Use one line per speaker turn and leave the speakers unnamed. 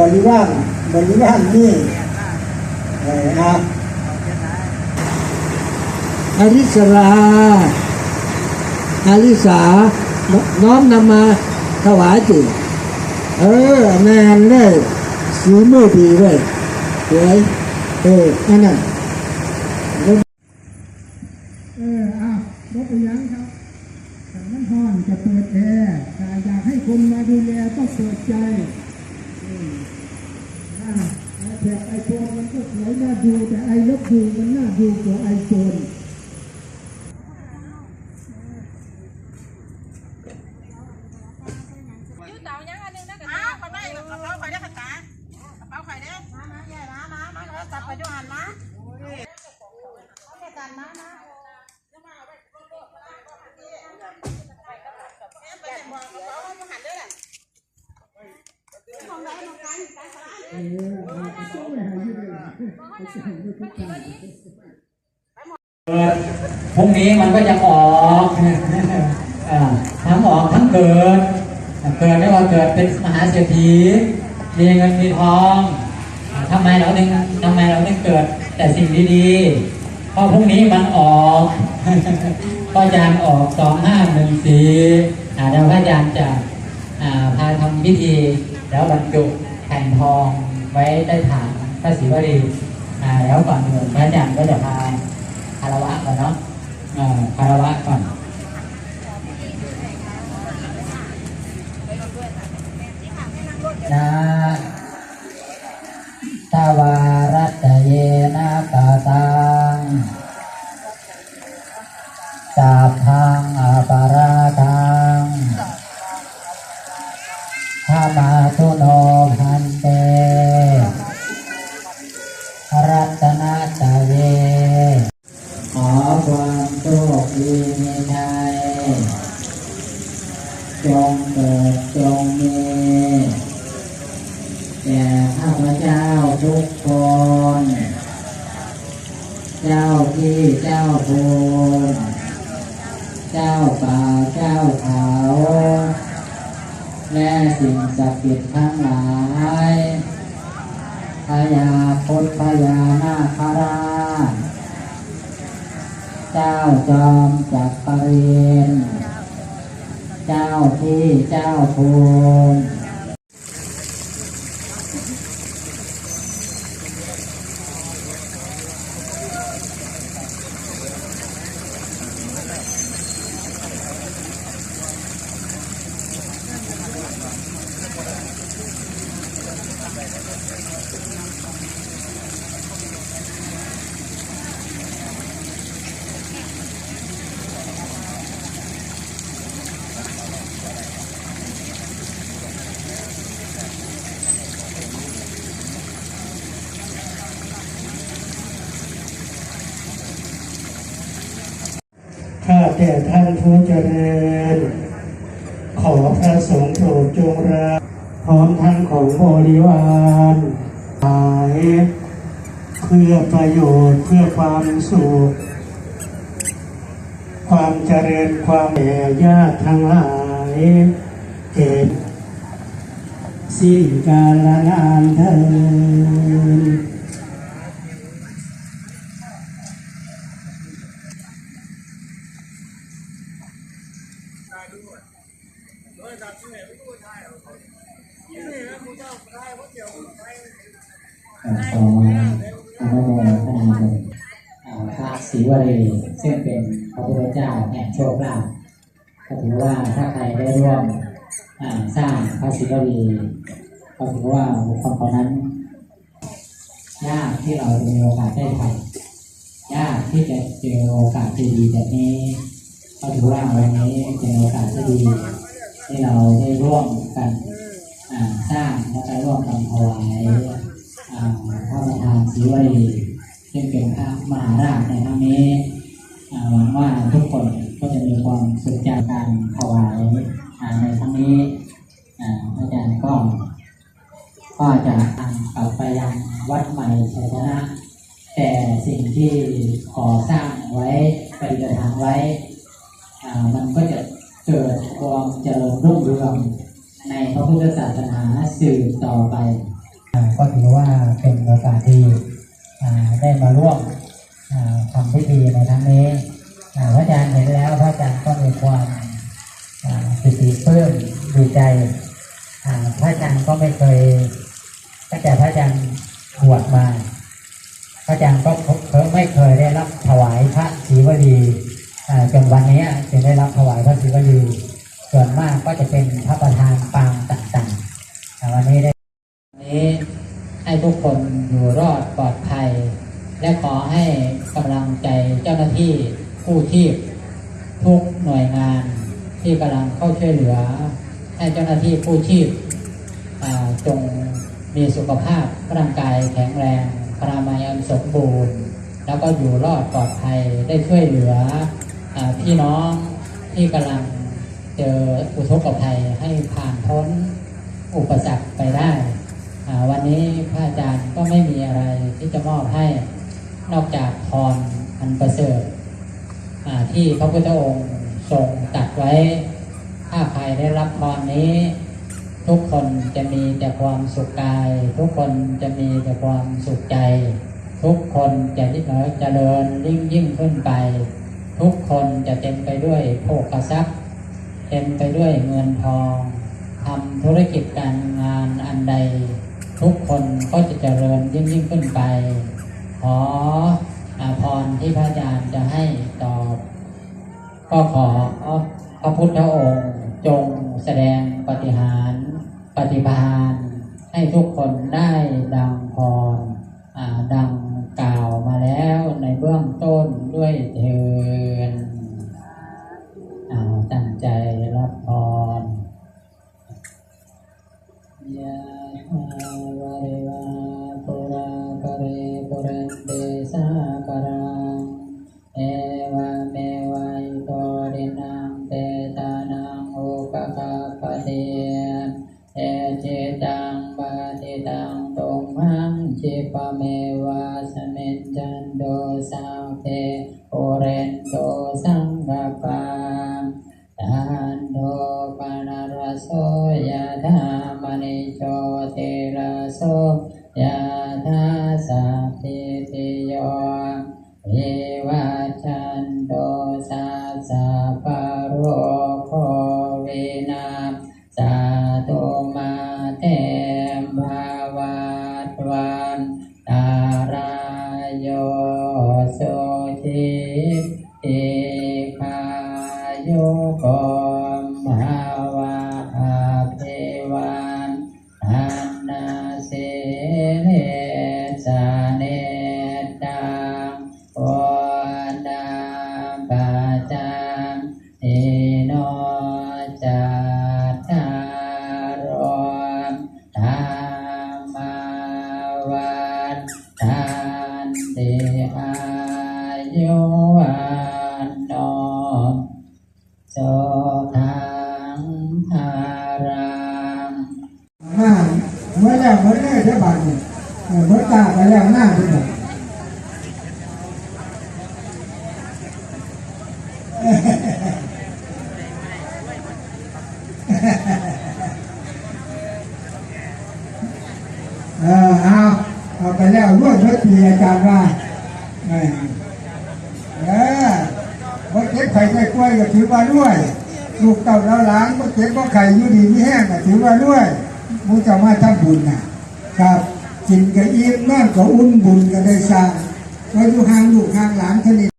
บริวารบริวารนี่เอ่ออาอาริสราอาริสา น้อมนำมาถวายจิเออแมนเลยสีมือดีเลยสวยเออนั่นน่ะ
เอออ้าวรถไปยังครับแต่มันห้อนจะเปิดแอร์แต่อยากให้คนมาดูแลต้องเปิดใจ แพดไอโฟนมันก็สวยน่าดูแต่ไอลบดูมันน่าดูกว่าไอโฟน
ยืดเต่ายังอันนึงนะกัน
มาคนได้กระเป๋าข่อยได้ค่ะตากระเป๋าข่อยได้มามาใหญ่มามามาแล้วจับไปด้วยหันมาเอาแม่จันมามาไปแต่บอกกระเป๋าเขาหันด้วยแหละของได้ของกันกันสลาย
เออเอาช่วยให้ยืดเลยเอาช่วยให้ยืดทุกการ
เกิด พรุ่งนี้มันก็จะออกทั้งออกทั้งเกิด เกิดไม่ว่าเกิดเป็นมหาเศรษฐีมีเงินมีทองทำไมเราถึงทำไมเราถึงเกิดแต่สิ่งดีๆเพราะพรุ่งนี้มันออกก็ยานออกสองห้าหนึ่งสี่เดี๋ยวพระอาจารย์จะพาทำพิธี แล้วบรรจุแผ่นทองไว้ใต้ฐานพระศิวลี แล้วก่อนอื่นพระอาจารย์ก็จะพาคารวะก่อนเนาะอ่าคารวะก่อน ที่เจ้าภูมิเจ้าป่าเจ้าเขาและสิ่งศักดิ์สิทธิ์ทั้งหลายพญาพุทธพญานาคราช เจ้าจอมจักรเรียนเจ้าที่เจ้าภูมิ
ข้า แต่ท่านผู้เจริญ ขอพระสงฆ์โปรดจงรับพร้อมทั้งของบริวารหายเพื่อประโยชน์เพื่อความสุข ความเจริญความแก่ญาติทั้งหลายเกิดสิ้นกาลนานเทิน
ขออนุโมทนาบุญอ่าพระศรีวลีซึ่งเป็นพระพุทธเจ้าแห่งโชคลาภก็ถือว่าถ้าใครได้ร่วมอ่าสร้างพระศรีวลีก็ถือว่าบุคคลคนนั้นยากที่เราจะมีโอกาสได้ทำยากที่จะเจอโอกาสที่ดีแบบนี้ก็ถือว่าวันนี้เป็นโอกาสที่ดีที่เราได้ร่วมกัน สร้างและก็ร่วมกันถวายอ่าพระประธานศรีวลีซึ่งเป็นพระมหาราชในครั้งนี้หวังว่าทุกคนก็จะมีความสุขจากการถวายในครั้งนี้อาจารย์ก็ก็จะทำกลับไปยังวัดใหม่ชัยชนะ แต่สิ่งที่ก่อสร้างไว้ปฏิบัติทางไว้มันก็จะเกิดความเจริญรุ่งเรือง ในพระพุทธศาสนาสืบต่อไป ก็ถือว่าเป็นโอกาสดีอ่ได้มาร่วมทำพิธีในครั้งนี้พระอาจารย์เห็นแล้วพระอาจารย์ก็มีความอ่าปิติปลื้มดีใจพระอาจารย์ก็ไม่เคยตั้งแต่พระอาจารย์บวชมา พระอาจารย์ก็เคยไม่เคยได้รับถวายพระศีวลีจนวันนี้จึงได้รับถวายพระศีวลีส่วนมากก็จะเป็นพระประธานปางต่างๆอ่าวันนี้ได้วันนี้ให้ทุกคนอยู่รอดปลอดภัย และขอให้กำลังใจเจ้าหน้า ที่ผู้ชีพทุกหน่วยงานที่กำลังเข้าช่วยเหลือ ให้เจ้าหน้าที่ผู้ชีพจงมีสุขภาพร่างกายแข็งแรงพรามัยอันสมบูรณ์ แล้วก็อยู่รอดปลอดภัยได้ช่วยเหลืออพี่น้องที่กำลังเจออุทกภัยให้ผ่านพ้นอุปสรรคไปได้ วันนี้พระอาจารย์ก็ไม่มีอะไรที่จะมอบให้นอกจากพร อันประเสริฐที่พระพุทธองค์ทรงตัดไว้ ถ้าใครได้รับพรนี้ ทุกคนจะมีแต่ความสุขกาย ทุกคนจะมีแต่ความสุขใจ ทุกคนจะเจริญยิ่งยิ่งขึ้นไป ทุกคนจะเต็มไปด้วยโภคทรัพย์ เต็มไปด้วยเงินทองทำธุรกิจการงานอันใด ทุกคนก็จะเจริญยิ่งยิ่งขึ้นไปขอ พรที่พระอาจารย์จะให้ตอบก็ขอพระพุทธองค์จงแสดงปฏิหารปฏิภาณให้ทุกคนได้ดังพรดังกล่าวมาแล้วในเบื้องต้นด้วยเธอ สยาทาสัพิติโยวิวะชันโตสาสะปะโรโควินา เออเมื่อ
ตาไปแล้วหน้าไปหมดเออเอาเอาไปแล้วรวดรวดทีอาจารย์ว่าเออเออบ่เก็บไข่ไข่กล้วยก็ถือว่าด้วยลูกเต่าเราล้างบ่เก็บบ่ไข่อยู่ดีไมีแห้งก็ถือว่าด้วยมูจะมาทำบุญนะครับ กินก็อิ่มนอนก็อุ่นบุญก็ได้สร้างไว้อยู่ห่างลูกห่างหลานเท่านี้